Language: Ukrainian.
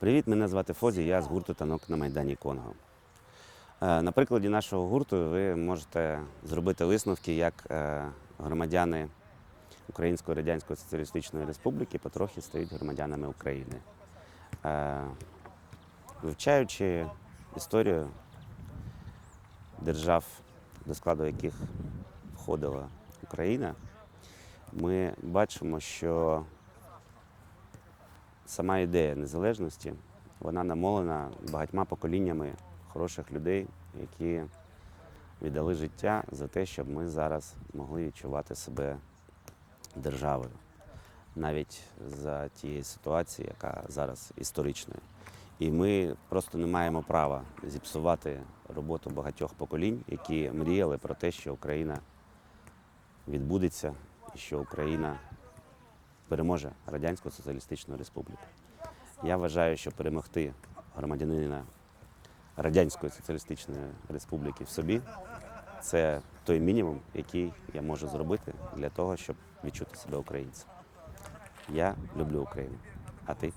Привіт, мене звати Фозі, я з гурту танок на Майдані Конго. Е, На прикладі нашого гурту ви можете зробити висновки, як е, громадяни Української Радянської Соціалістичної Республіки потрохи стають громадянами України. Е, Вивчаючи історію держав, до складу яких входила Україна, ми бачимо, що сама ідея незалежності вона намолена багатьма поколіннями хороших людей, які віддали життя за те, щоб ми зараз могли відчувати себе державою, навіть за тієї ситуації, яка зараз історичною. І ми просто не маємо права зіпсувати роботу багатьох поколінь, які мріяли про те, що Україна відбудеться і що Україна переможе Радянську Соціалістичну Республіку. Я вважаю, що перемогти громадянина Радянської Соціалістичної Республіки в собі це той мінімум, який я можу зробити для того, щоб відчути себе українцем. Я люблю Україну. А ти?